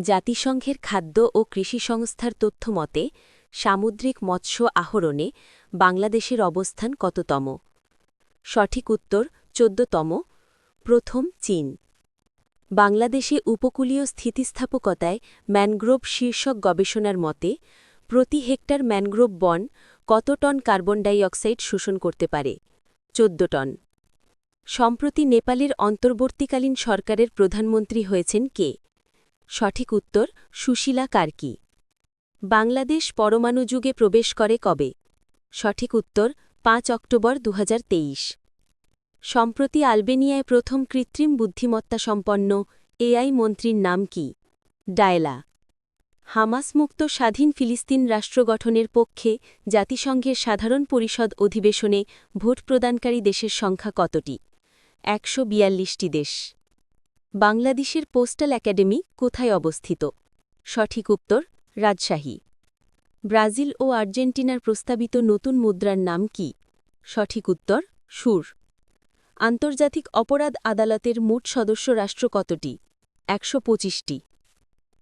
জাতিসংঘের খাদ্য ও কৃষি সংস্থার তথ্য মতে, সামুদ্রিক মৎস্য আহরণে বাংলাদেশের অবস্থান কততম? সঠিক উত্তর, চোদ্দতম। প্রথম, চীন। বাংলাদেশে উপকূলীয় স্থিতিস্থাপকতায় ম্যানগ্রোভ শীর্ষক গবেষণার মতে, প্রতি হেক্টর ম্যানগ্রোভ বন কত টন কার্বন ডাই অক্সাইড শোষণ করতে পারে? চোদ্দ টন। সম্প্রতি নেপালের অন্তর্বর্তীকালীন সরকারের প্রধানমন্ত্রী হয়েছেন কে? সঠিক উত্তর, সুশীলা কার্কি। বাংলাদেশ পরমাণু যুগে প্রবেশ করে কবে? সঠিক উত্তর, পাঁচ অক্টোবর দু হাজার তেইশ। সম্প্রতি আলবেনিয়ায় প্রথম কৃত্রিম বুদ্ধিমত্তা সম্পন্ন এআই মন্ত্রীর নাম কি? ডায়লা। হামাসমুক্ত স্বাধীন ফিলিস্তিন রাষ্ট্র গঠনের পক্ষে জাতিসংঘের সাধারণ পরিষদ অধিবেশনে ভোট প্রদানকারী দেশের সংখ্যা কতটি? একশো বিয়াল্লিশটি দেশ। বাংলাদেশের পোস্টাল একাডেমি কোথায় অবস্থিত? সঠিক উত্তর, রাজশাহী। ব্রাজিল ও আর্জেন্টিনার প্রস্তাবিত নতুন মুদ্রার নাম কি? সঠিক উত্তর, সুর। আন্তর্জাতিক অপরাধ আদালতের মোট সদস্য রাষ্ট্র কতটি? একশো পঁচিশটি।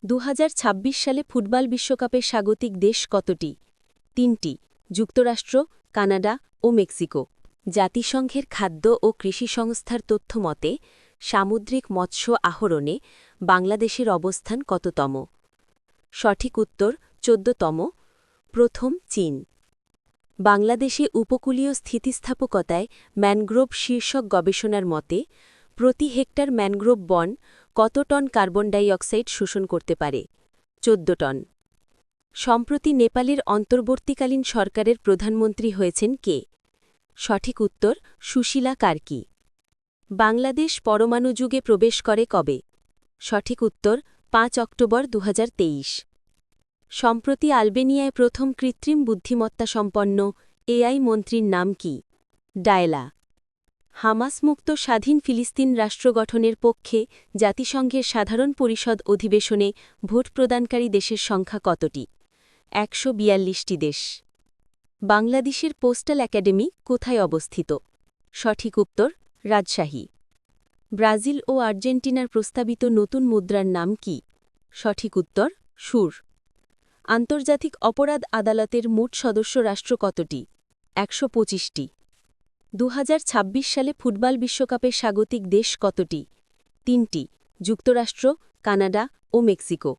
দু হাজার ছাব্বিশ সালে ফুটবল বিশ্বকাপের স্বাগতিক দেশ কতটি? তিনটি, যুক্তরাষ্ট্র, কানাডা ও মেক্সিকো। জাতিসংঘের খাদ্য ও কৃষি সংস্থার তথ্য মতে সামুদ্রিক মৎস্য আহরণে বাংলাদেশের অবস্থান কততম? সঠিক উত্তর, চোদ্দতম, প্রথম চীন। বাংলাদেশে উপকূলীয় স্থিতিস্থাপকতায় ম্যানগ্রোভ শীর্ষক গবেষণার মতে, প্রতি হেক্টর ম্যানগ্রোভ বন কত টন কার্বন ডাই অক্সাইড শোষণ করতে পারে? চোদ্দ টন। সম্প্রতি নেপালের অন্তর্বর্তীকালীন সরকারের প্রধানমন্ত্রী হয়েছেন কে? সঠিক উত্তর, সুশীলা কার্কি। বাংলাদেশ পরমাণু যুগে প্রবেশ করে কবে? সঠিক উত্তর, পাঁচ অক্টোবর দু হাজার তেইশ। সম্প্রতি আলবেনিয়ায় প্রথম কৃত্রিম বুদ্ধিমত্তা সম্পন্ন এআই মন্ত্রীর নাম কি? ডায়লা। হামাসমুক্ত স্বাধীন ফিলিস্তিন রাষ্ট্র গঠনের পক্ষে জাতিসংঘের সাধারণ পরিষদ অধিবেশনে ভোট প্রদানকারী দেশের সংখ্যা কতটি? একশো বিয়াল্লিশটি দেশ। বাংলাদেশের পোস্টাল একাডেমি কোথায় অবস্থিত? সঠিক উত্তর রাজশাহী। ব্রাজিল ও আর্জেন্টিনার প্রস্তাবিত নতুন মুদ্রার নাম কি? সঠিক উত্তর, সুর। আন্তর্জাতিক অপরাধ আদালতের মোট সদস্য রাষ্ট্র কতটি? একশো পঁচিশটি। দু হাজার ছাব্বিশ সালে ফুটবল বিশ্বকাপের স্বাগতিক দেশ কতটি? তিনটি। যুক্তরাষ্ট্র, কানাডা ও মেক্সিকো।